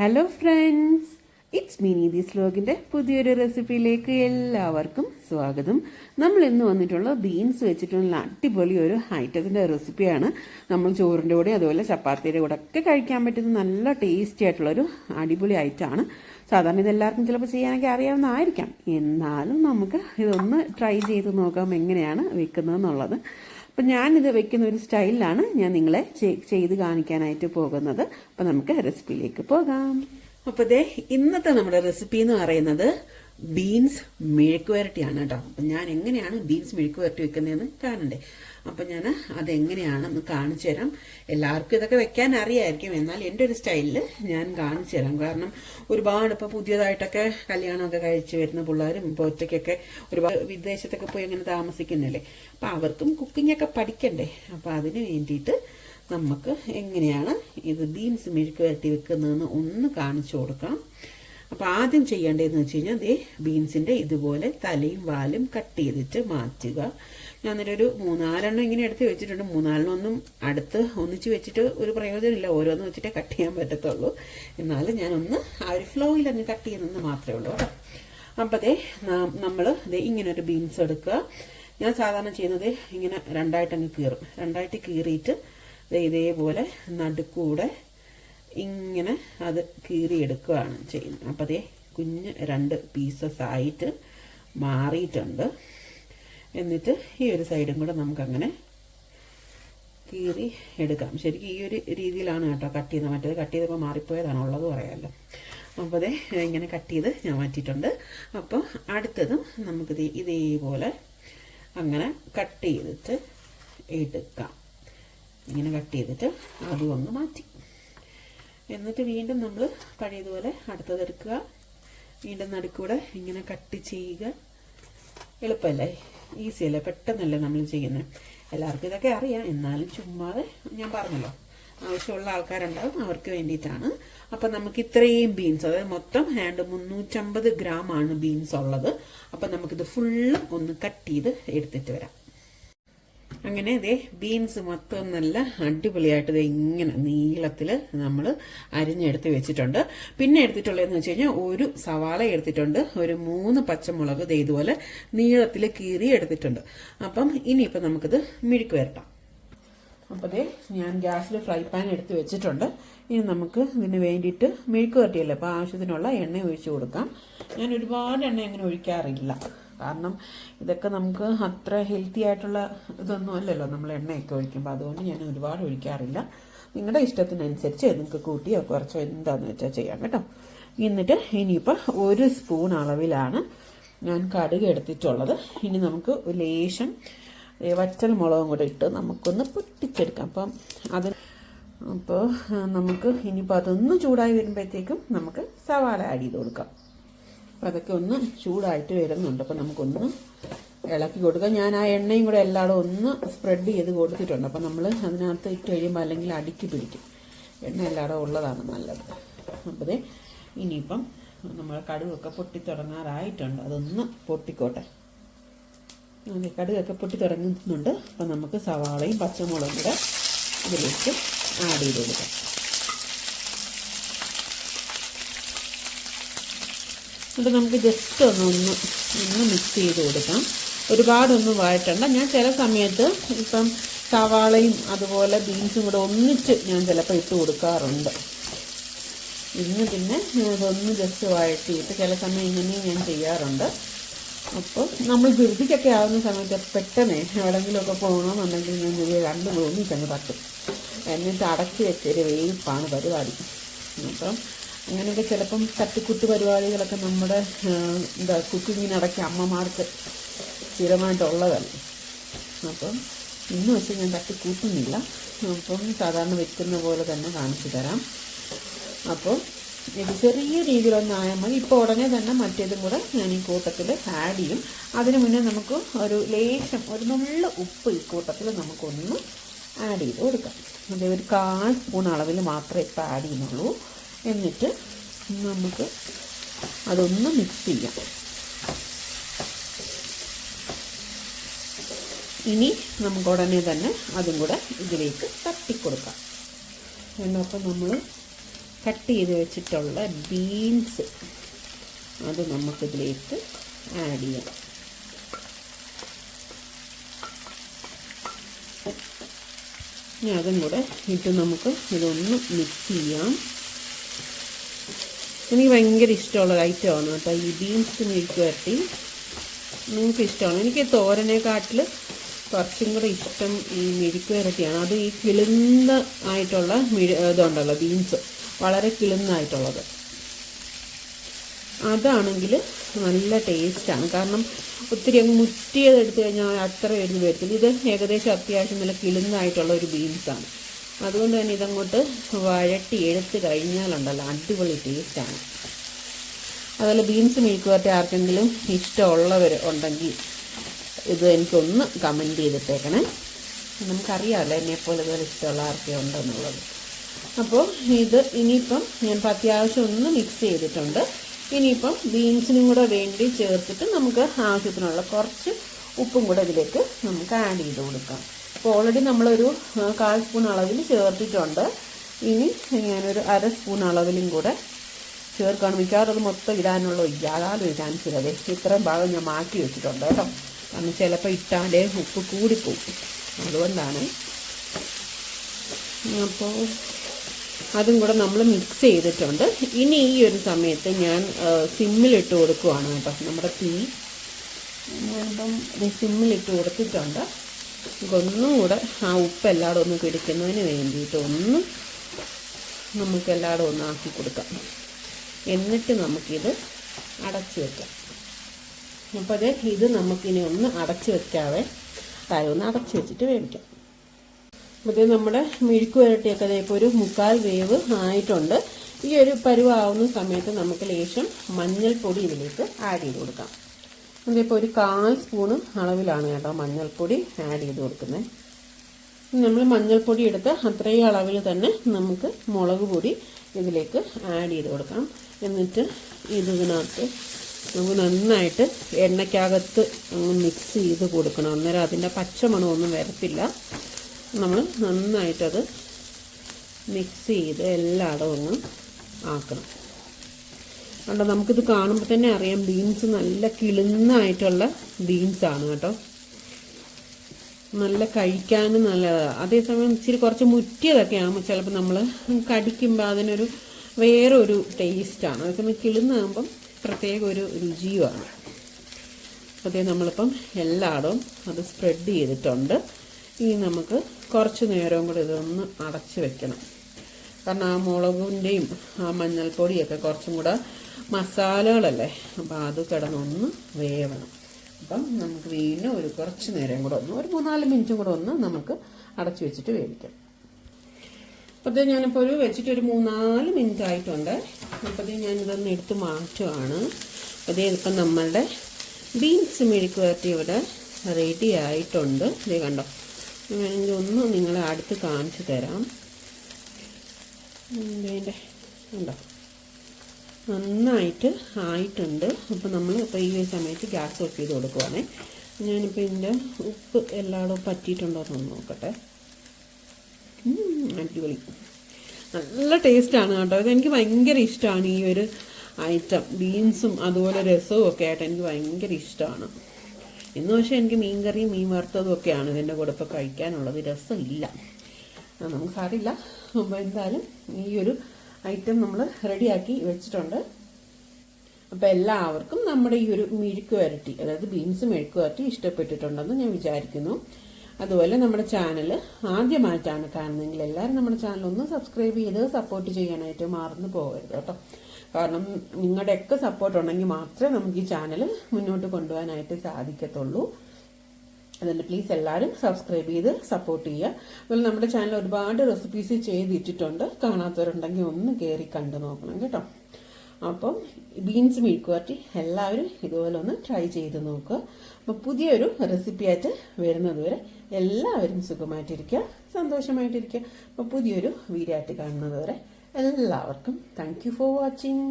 Hello friends it's me നീതി സ്ലോഗിന്റെ പുതിയൊരു റെസിപ്പിയിലേക്ക് എല്ലാവർക്കും സ്വാഗതം. നമ്മൾ ഇന്ന് വന്നിട്ടുള്ള ബീൻസ് വെച്ചിട്ടുള്ള അടിപൊളി ഒരു ഹൈറ്റത്തിന്റെ റെസിപ്പിയാണ് നമ്മൾ ചോറിന്റെ കൂടെ അതുപോലെ ചപ്പാത്തിയുടെ കൂടെ ഒക്കെ കഴിക്കാൻ പറ്റുന്ന നല്ല ടേസ്റ്റി ആയിട്ടുള്ളൊരു അടിപൊളി ഐറ്റമാണ് സാധാരണ ഇതെല്ലാവർക്കും ചിലപ്പോൾ ചെയ്യാനൊക്കെ അറിയാവുന്നതായിരിക്കാം. എന്നാലും നമുക്ക് ഇതൊന്ന് ട്രൈ ചെയ്ത് നോക്കാം എങ്ങനെയാണ് വെക്കുന്നതെന്നുള്ളത് അപ്പം ഞാനിത് വെക്കുന്ന ഒരു സ്റ്റൈലിലാണ് ഞാൻ നിങ്ങളെ ചെയ്ത് കാണിക്കാനായിട്ട് പോകുന്നത്. അപ്പം നമുക്ക് റെസിപ്പിയിലേക്ക് പോകാം. അപ്പോൾ ദേ ഇന്നത്തെ നമ്മുടെ റെസിപ്പി എന്ന് പറയുന്നത് ബീൻസ് മെഴുക്കുവരട്ടിയാണ് കേട്ടോ. അപ്പം ഞാൻ എങ്ങനെയാണ് ബീൻസ് മെഴുക്കുവരട്ടി വെക്കുന്നതെന്ന് കാണണ്ടേ? അപ്പം ഞാൻ അതെങ്ങനെയാണെന്ന് കാണിച്ചു തരാം. എല്ലാവർക്കും ഇതൊക്കെ വെക്കാൻ അറിയായിരിക്കും. എന്നാൽ എന്റെ ഒരു സ്റ്റൈലിൽ ഞാൻ കാണിച്ചു തരാം. കാരണം ഒരുപാട് ഇപ്പോൾ പുതിയതായിട്ടൊക്കെ കല്യാണമൊക്കെ കഴിച്ചു വരുന്ന പിള്ളേരും ഇപ്പോൾ ഒറ്റയ്ക്കൊക്കെ ഒരുപാട് വിദേശത്തൊക്കെ പോയി അങ്ങനെ താമസിക്കുന്നില്ലേ? അപ്പം അവർക്കും കുക്കിംഗ് ഒക്കെ പഠിക്കണ്ടേ? അപ്പം അതിന് വേണ്ടിയിട്ട് നമുക്ക് എങ്ങനെയാണ് ഇത് ബീൻസ് മെഴുക്ക് വരട്ടി വെക്കുന്നതെന്ന് ഒന്ന് കാണിച്ചു കൊടുക്കാം. അപ്പോൾ ആദ്യം ചെയ്യേണ്ടതെന്ന് വെച്ച് കഴിഞ്ഞാൽ ദേ ബീൻസിന്റെ ഇതുപോലെ തലയും വാലും കട്ട് ചെയ്തിട്ട് മാറ്റുക. ഞാൻ അന്നേരം ഒരു മൂന്നാലെണ്ണം ഇങ്ങനെ എടുത്ത് വെച്ചിട്ടുണ്ട്. മൂന്നാലെണ്ണം ഒന്നും അടുത്ത് ഒന്നിച്ച് വെച്ചിട്ട് ഒരു പ്രയോജനമില്ല. ഓരോന്ന് വെച്ചിട്ടേ കട്ട് ചെയ്യാൻ പറ്റത്തുള്ളൂ. എന്നാലും ഞാനൊന്ന് ആ ഒരു ഫ്ലോയിൽ അങ്ങ് കട്ട് ചെയ്യുന്നെന്ന് മാത്രമേ ഉള്ളൂ കേട്ടോ. അപ്പോൾ ദേ നമ്മൾ ഇങ്ങനെ ഒരു ബീൻസ് എടുക്കുക. ഞാൻ സാധാരണ ചെയ്യുന്നത് ഇങ്ങനെ രണ്ടായിട്ട് അങ്ങ് കീറും. രണ്ടായിട്ട് കീറിയിട്ട് ഇതേപോലെ നടുക്കൂടെ ഇങ്ങനെ അത് കീറിയെടുക്കുകയാണ് ചെയ്യുന്നത്. അപ്പം അതേ കുഞ്ഞ് രണ്ട് പീസസ് ആയിട്ട് മാറിയിട്ടുണ്ട്. എന്നിട്ട് ഈ ഒരു സൈഡും കൂടെ നമുക്കങ്ങനെ കീറി എടുക്കാം. ശരിക്കും ഈ ഒരു രീതിയിലാണ് കേട്ടോ കട്ട് ചെയ്യുന്നത് മറ്റേത് കട്ട് ചെയ്തപ്പോൾ മാറിപ്പോയതാണ് ഉള്ളത് പറയാമല്ലോ അപ്പോൾ അതേ ഇങ്ങനെ കട്ട് ചെയ്ത് ഞാൻ മാറ്റിയിട്ടുണ്ട്. അപ്പോൾ അടുത്തതും നമുക്കിത് ഇതേപോലെ അങ്ങനെ കട്ട് ചെയ്തിട്ട് എടുക്കാം. ഇങ്ങനെ കട്ട് ചെയ്തിട്ട് അതും ഒന്ന് മാറ്റി. എന്നിട്ട് വീണ്ടും നമ്മൾ പഴയതുപോലെ അടുത്തതെടുക്കുക വീണ്ടും നടുക്കൂടെ ഇങ്ങനെ കട്ട് ചെയ്യുക. എളുപ്പമല്ലേ ഈസി അല്ലേ? പെട്ടെന്നല്ലേ നമ്മൾ ചെയ്യുന്നത് എല്ലാവർക്കും ഇതൊക്കെ അറിയാം. എന്നാലും ചുമ്മാതെ ഞാൻ പറഞ്ഞല്ലോ. ആവശ്യമുള്ള ആൾക്കാരുണ്ടാവും. അവർക്ക് വേണ്ടിയിട്ടാണ്. അപ്പം നമുക്ക് ഇത്രയും ബീൻസ് അതായത് മൊത്തം ഹാൻഡ് മുന്നൂറ്റമ്പത് ഗ്രാം ആണ് ബീൻസ് ഉള്ളത്. അപ്പം നമുക്കിത് ഫുള്ളും ഒന്ന് കട്ട് ചെയ്ത് എടുത്തിട്ട് വരാം. അങ്ങനെ ഇതേ ബീൻസ് മൊത്തം നല്ല അടിപൊളിയായിട്ട് ഇത് ഇങ്ങനെ നീളത്തിൽ നമ്മൾ അരിഞ്ഞെടുത്ത് വെച്ചിട്ടുണ്ട്. പിന്നെ എടുത്തിട്ടുള്ളതെന്ന് വെച്ച് കഴിഞ്ഞാൽ ഒരു സവാള എടുത്തിട്ടുണ്ട്. ഒരു മൂന്ന് പച്ചമുളക് ഇത് ഇതുപോലെ നീളത്തിൽ കീറി എടുത്തിട്ടുണ്ട്. അപ്പം ഇനിയിപ്പോൾ നമുക്കിത് മിഴുക്ക് വരട്ടാം. അപ്പോൾ ദേ ഞാൻ ഗ്യാസിൽ ഫ്രൈ പാൻ എടുത്ത് വെച്ചിട്ടുണ്ട്. ഇനി നമുക്ക് ഇതിന് വേണ്ടിയിട്ട് മെഴുക്ക് വരട്ടിയല്ലോ? അപ്പോൾ ആവശ്യത്തിനുള്ള എണ്ണ ഒഴിച്ചു കൊടുക്കാം. ഞാൻ ഒരുപാട് എണ്ണ അങ്ങനെ ഒഴിക്കാറില്ല. കാരണം ഇതൊക്കെ നമുക്ക് അത്ര ഹെൽത്തി ആയിട്ടുള്ള ഇതൊന്നും അല്ലല്ലോ നമ്മൾ എണ്ണയൊക്കെ ഒഴിക്കുമ്പോൾ അതുകൊണ്ട് ഞാൻ ഒരുപാട് ഒഴിക്കാറില്ല. നിങ്ങളുടെ ഇഷ്ടത്തിനനുസരിച്ച് നിങ്ങൾക്ക് കൂട്ടിയോ കുറച്ചോ എന്താന്ന് വെച്ചാൽ ചെയ്യാം കേട്ടോ. എന്നിട്ട് ഇനിയിപ്പോൾ ഒരു സ്പൂൺ അളവിലാണ് ഞാൻ കടുക് എടുത്തിട്ടുള്ളത്. ഇനി നമുക്ക് ലേശം വറ്റൽ മുളകും കൂടെ ഇട്ട് നമുക്കൊന്ന് പൊട്ടിച്ചെടുക്കാം. അപ്പം അത് അപ്പോൾ നമുക്ക് ഇനിയിപ്പോൾ അതൊന്ന് ചൂടായി വരുമ്പോഴത്തേക്കും നമുക്ക് സവാള ആഡ് ചെയ്ത് കൊടുക്കാം. അപ്പം അതൊക്കെ ഒന്ന് ചൂടായിട്ട് വരുന്നുണ്ട്. അപ്പം നമുക്കൊന്ന് ഇളക്കി കൊടുക്കാം. ഞാൻ ആ എണ്ണയും കൂടെ എല്ലായിടും ഒന്ന് സ്പ്രെഡ് ചെയ്ത് കൊടുത്തിട്ടുണ്ട്. അപ്പം നമ്മൾ അതിനകത്ത് ഇട്ട് കഴിയുമ്പോൾ അല്ലെങ്കിൽ അടുക്കി പിടിക്കും. എണ്ണ എല്ലായിടും ഉള്ളതാണ് നല്ലത്. അപ്പോൾ ഇനിയിപ്പം നമ്മൾ കടുകൊക്കെ പൊട്ടിത്തുടങ്ങാറായിട്ടുണ്ട്. അതൊന്ന് പൊട്ടിക്കോട്ടെ. കടുകൊക്കെ പൊട്ടി തുടങ്ങുന്നുണ്ട് അപ്പം നമുക്ക് സവാളയും പച്ചമുളകും കൂടെ ഇതിലേക്ക് ആഡ് ചെയ്ത് കൊടുക്കാം. എന്നിട്ട് നമുക്ക് ജസ്റ്റ് ഒന്ന് ഒന്ന് ഒന്ന് മിക്സ് ചെയ്ത് കൊടുക്കാം. ഒരുപാടൊന്നും വഴറ്റണ്ട. ഞാൻ ചില സമയത്ത് ഇപ്പം സവാളയും അതുപോലെ ബീൻസും കൂടെ ഒന്നിച്ച് ഞാൻ ചിലപ്പോൾ ഇട്ട് കൊടുക്കാറുണ്ട്. ഇന്ന് പിന്നെ ഇതൊന്ന് ജസ്റ്റ് വഴറ്റിയിട്ട് ചില സമയം ഇങ്ങനെയും ഞാൻ ചെയ്യാറുണ്ട്. അപ്പോൾ നമ്മൾ ധൃതിക്കൊക്കെ ആവുന്ന സമയത്ത് പെട്ടെന്ന് എവിടെങ്കിലുമൊക്കെ പോകണമെന്നുണ്ടെങ്കിൽ ഞാൻ രണ്ട് രണ്ടും തന്നെ തട്ടും. എന്നിട്ട് അടക്കി വെച്ചൊരു വേവിപ്പാണ് പരിപാടി. അപ്പം അങ്ങനെയൊക്കെ ചിലപ്പം തട്ടിക്കുട്ട് പരിപാടികളൊക്കെ നമ്മുടെ എന്താ കുക്കിങ്ങിനിടയ്ക്ക് അമ്മമാർക്ക് സ്ഥിരമായിട്ടുള്ളതല്ല. അപ്പം ഇന്ന് വെച്ച് ഞാൻ തട്ടിക്കൂട്ടുന്നില്ല. അപ്പം സാധാരണ വെക്കുന്ന പോലെ തന്നെ കാണിച്ചു തരാം. അപ്പോൾ ഇത് ചെറിയ രീതിയിലൊന്നായാൽ മതി. ഇപ്പോൾ ഉടനെ തന്നെ മറ്റേതും കൂടെ ഞാൻ ഈ കൂട്ടത്തിൽ ആഡ് ചെയ്യും. അതിന് മുന്നേ നമുക്ക് ഒരു ലേശം ഒരു നുള്ള ഉപ്പ് ഈ കൂട്ടത്തിൽ നമുക്കൊന്ന് ആഡ് ചെയ്ത് കൊടുക്കാം. അത് ഒരു കാൽ സ്പൂൺ അളവിൽ മാത്രമേ ഇപ്പോൾ ആഡ് ചെയ്യുന്നുള്ളൂ. എന്നിട്ട് നമുക്ക് അതൊന്ന് മിക്സ് ചെയ്യാം. ഇനി നമുക്ക് ഉടനെ തന്നെ അതും കൂടെ ഇതിലേക്ക് തട്ടിക്കൊടുക്കാം. എന്നൊപ്പം നമ്മൾ കട്ട് ചെയ്ത് വെച്ചിട്ടുള്ള ബീൻസ് അത് നമുക്കിതിലേക്ക് ആഡ് ചെയ്യാം. ഇനി അതും കൂടെ ഇട്ട് നമുക്ക് ഇതൊന്ന് മിക്സ് ചെയ്യാം. എനിക്ക് ഭയങ്കര ഇഷ്ടമുള്ള ഐറ്റമാണ് കേട്ടോ. ഈ ബീൻസ് മെഴുക്ക് വരട്ടി നിങ്ങൾക്ക് ഇഷ്ടമാണ്. എനിക്ക് തോരനെക്കാട്ടിൽ കുറച്ചും കൂടെ ഇഷ്ടം ഈ മെഴുക്ക് വരട്ടിയാണ്. അത് ഈ കിളുന്ന ആയിട്ടുള്ള മിഴു ഇതുണ്ടല്ലോ ബീൻസ് വളരെ കിളുന്നായിട്ടുള്ളത്. അതാണെങ്കിൽ നല്ല ടേസ്റ്റാണ് കാരണം ഒത്തിരി അങ്ങ് മുറ്റിയത് എടുത്തു കഴിഞ്ഞാൽ അത്ര എഴുതി വരത്തില്ല. ഇത് ഏകദേശം അത്യാവശ്യം നല്ല കിളുന്നായിട്ടുള്ള ഒരു ബീൻസാണ് അതുകൊണ്ട് തന്നെ ഇതങ്ങോട്ട് വഴട്ടി എടുത്ത് കഴിഞ്ഞാലുണ്ടല്ലോ അടിപൊളി ടേസ്റ്റാണ് അതുപോലെ ബീൻസ് മെഴുക്കുവരട്ടി ആർക്കെങ്കിലും ഇഷ്ടമുള്ളവർ ഉണ്ടെങ്കിൽ ഇത് എനിക്കൊന്ന് കമന്റ് ചെയ്തിട്ടേക്കണേ. നമുക്കറിയാമല്ലോ എന്നെപ്പോലെ ഇതുപോലെ ഇഷ്ടമുള്ള ആർക്കെ ഉണ്ടെന്നുള്ളത്. അപ്പോൾ ഇത് ഇനിയിപ്പം ഞാൻ അത്യാവശ്യം ഒന്ന് മിക്സ് ചെയ്തിട്ടുണ്ട്. ഇനിയിപ്പം ബീൻസിനും കൂടെ വേണ്ടി ചേർത്തിട്ട് നമുക്ക് ആവശ്യത്തിനുള്ള കുറച്ച് ഉപ്പും കൂടെ ഇതിലേക്ക് നമുക്ക് ആഡ് ചെയ്ത് കൊടുക്കാം. അപ്പോൾ ഓൾറെഡി നമ്മളൊരു കാൽ സ്പൂൺ അളവിൽ ചേർത്തിട്ടുണ്ട്. ഇനി ഞാനൊരു അര സ്പൂൺ അളവിലും കൂടെ ചേർക്കാണ്. മിക്കവാറും അത് മൊത്തം ഇടാനുള്ള ഇല്ലാതെ ഇടാൻ ചിലത്. ഇത്രയും ഭാഗം ഞാൻ മാറ്റി വെച്ചിട്ടുണ്ട് കേട്ടോ. കാരണം ചിലപ്പോൾ ഇട്ടാലേ ഉപ്പ് കൂടിപ്പോവും. അതുകൊണ്ടാണ്. അപ്പോൾ അതും കൂടെ നമ്മൾ മിക്സ് ചെയ്തിട്ടുണ്ട്. ഇനി ഈ ഒരു സമയത്ത് ഞാൻ സിമ്മിലിട്ട് കൊടുക്കുവാണ് കേട്ടോ. നമ്മുടെ തീ. ഞാനിപ്പം സിമ്മിലിട്ട് കൊടുത്തിട്ടുണ്ട്. ഒന്നും കൂടെ ആ ഉപ്പ് എല്ലായിടും ഒന്ന് പിടിക്കുന്നതിന് വേണ്ടിയിട്ട് ഒന്ന് നമുക്ക് എല്ലായിടും ഒന്ന് ആക്കി കൊടുക്കാം എന്നിട്ട് നമുക്കിത് അടച്ച് വെക്കാം. അപ്പോൾ അത് ഇത് നമുക്കിനി ഒന്ന് അടച്ച് വെക്കാതെ താഴെ ഒന്ന് അടച്ച് വെച്ചിട്ട് വേവിക്കാം. അപ്പോൾ നമ്മുടെ മിഴുക്ക് വരട്ടിയൊക്കെ ഇപ്പോൾ ഒരു മുക്കാൽ വേവ് ആയിട്ടുണ്ട്. ഈ ഒരു പരുവാവുന്ന സമയത്ത് നമുക്ക് ലേശം മഞ്ഞൾപ്പൊടി ഇതിലേക്ക് ആഡ് ചെയ്ത് കൊടുക്കാം. അതിപ്പോൾ ഒരു കാൽ സ്പൂണ് അളവിലാണ് കേട്ടോ മഞ്ഞൾപ്പൊടി ആഡ് ചെയ്ത് കൊടുക്കുന്നത്. നമ്മൾ മഞ്ഞൾപ്പൊടി എടുത്ത് അത്രയും അളവിൽ തന്നെ നമുക്ക് മുളക് പൊടി ഇതിലേക്ക് ആഡ് ചെയ്ത് കൊടുക്കാം. എന്നിട്ട് ഇത് ഇതിനകത്ത് നമുക്ക് നന്നായിട്ട് എണ്ണയ്ക്കകത്ത് ഒന്ന് മിക്സ് ചെയ്ത് കൊടുക്കണം. അന്നേരം അതിന്റെ പച്ചമണമൊന്നും വരത്തില്ല. നമ്മൾ നന്നായിട്ടത് മിക്സ് ചെയ്ത് എല്ലായിടവും ഒന്ന് ആക്കണം. കണ്ടോ നമുക്കിത് കാണുമ്പോൾ തന്നെ അറിയാം ബീൻസ് നല്ല കിളുന്നായിട്ടുള്ള ബീൻസാണ് കേട്ടോ. നല്ല കഴിക്കാനും നല്ലതാണ് അതേസമയം ഇച്ചിരി കുറച്ച് മുറ്റിയതൊക്കെ ആകുമ്പോൾ ചിലപ്പോൾ നമ്മൾ കടിക്കുമ്പോൾ അതിനൊരു വേറൊരു ടേസ്റ്റാണ് അതേസമയം കിളുന്നാകുമ്പം പ്രത്യേക ഒരു രുചിയുമാണ്. അതേ നമ്മളിപ്പം എല്ലായിടവും അത് സ്പ്രെഡ് ചെയ്തിട്ടുണ്ട്. ഇനി നമുക്ക് കുറച്ച് നേരവും കൂടി ഇതൊന്ന് അടച്ച് വെക്കണം. കാരണം ആ മുളകിന്റെയും ആ മഞ്ഞൾപ്പൊടിയൊക്കെ കുറച്ചും കൂടെ മസാലകളല്ലേ? അപ്പോൾ അത് കിടന്നൊന്ന് വേവണം. അപ്പം നമുക്ക് വീണ്ടും ഒരു കുറച്ച് നേരം കൂടെ ഒന്ന് ഒരു മൂന്നാൽ മിനിറ്റും കൂടെ ഒന്ന് നമുക്ക് അടച്ചു വെച്ചിട്ട് വേവിക്കാം. അപ്പോഴത്തേ ഞാനിപ്പോൾ ഒരു വെച്ചിട്ട് ഒരു മൂന്നാൽ മിനിറ്റ് ആയിട്ടുണ്ട്. അപ്പോഴത്തേ ഞാനിതൊന്ന് എടുത്ത് മാറ്റുവാണ്. അതേ ഇപ്പം നമ്മളുടെ ബീൻസ് മെഴുക്ക് വരട്ടി ഇവിടെ റെഡി ആയിട്ടുണ്ട്. ഇത് കണ്ടോ? വേണമെങ്കിൽ ഒന്ന് നിങ്ങളെ അടുത്ത് കാണിച്ചു തരാം. വേണ്ടേ ഉണ്ടോ നന്നായിട്ട് ആയിട്ടുണ്ട്. അപ്പോൾ നമ്മൾ ഇപ്പോൾ ഈ സമയത്ത് ഗ്യാസ് ഓഫ് ചെയ്ത് കൊടുക്കുവാണേ. ഞാനിപ്പോൾ ഇതിന്റെ ഉപ്പ് എല്ലായിടവും പറ്റിയിട്ടുണ്ടോ എന്ന് നോക്കട്ടെ. അടിപൊളി. നല്ല ടേസ്റ്റാണ് കേട്ടോ. ഇതെനിക്ക് ഭയങ്കര ഇഷ്ടമാണ് ഈ ഒരു ഐറ്റം ബീൻസും അതുപോലെ രസവും ഒക്കെ ആയിട്ട് എനിക്ക് ഭയങ്കര ഇഷ്ടമാണ്. ഇന്ന് പക്ഷേ എനിക്ക് മീൻകറിയും മീൻ വറുത്തതും ഒക്കെയാണ് ഇതിന്റെ കൂടെ ഇപ്പോൾ കഴിക്കാനുള്ളത്. രസമില്ല. നമുക്ക് സാരില്ല എന്തായാലും ഈ ഒരു ഐറ്റം നമ്മൾ റെഡിയാക്കി വെച്ചിട്ടുണ്ട്. അപ്പോൾ എല്ലാവർക്കും നമ്മുടെ ഈ ഒരു മെഴുക്ക് വരട്ടി അതായത് ബീൻസ് മെഴുക്ക് വരട്ടി ഇഷ്ടപ്പെട്ടിട്ടുണ്ടെന്ന് ഞാൻ വിചാരിക്കുന്നു. അതുപോലെ നമ്മുടെ ചാനൽ ആദ്യമായിട്ടാണ് കാണുന്നതെങ്കിൽ എല്ലാവരും നമ്മുടെ ചാനൽ ഒന്ന് സബ്സ്ക്രൈബ് ചെയ്ത് സപ്പോർട്ട് ചെയ്യാനായിട്ട് മറന്നു പോകരുത് കേട്ടോ. കാരണം നിങ്ങളുടെയൊക്കെ സപ്പോർട്ട് ഉണ്ടെങ്കിൽ മാത്രമേ നമുക്ക് ഈ ചാനൽ മുന്നോട്ട് കൊണ്ടുപോകാനായിട്ട് സാധിക്കത്തുള്ളൂ. അതുകൊണ്ട് പ്ലീസ് എല്ലാവരും സബ്സ്ക്രൈബ് ചെയ്ത് സപ്പോർട്ട് ചെയ്യുക. അതുപോലെ നമ്മുടെ ചാനൽ ഒരുപാട് റെസിപ്പീസ് ചെയ്തിട്ടിട്ടുണ്ട്. കാണാത്തവരുണ്ടെങ്കിൽ ഒന്ന് കയറി കണ്ടു നോക്കണം കേട്ടോ. അപ്പം ബീൻസ് മെഴുക്കുവരട്ടി എല്ലാവരും ഇതുപോലെ ഒന്ന് ട്രൈ ചെയ്ത് നോക്കുക. അപ്പോൾ പുതിയൊരു റെസിപ്പിയായിട്ട് ആയിട്ട് വരുന്നത് വരെ എല്ലാവരും സുഖമായിട്ടിരിക്കുക. സന്തോഷമായിട്ടിരിക്കുക. അപ്പോൾ പുതിയൊരു വീഡിയോ ആയിട്ട് കാണുന്നത് വരെ എല്ലാവർക്കും താങ്ക് ഫോർ വാച്ചിങ്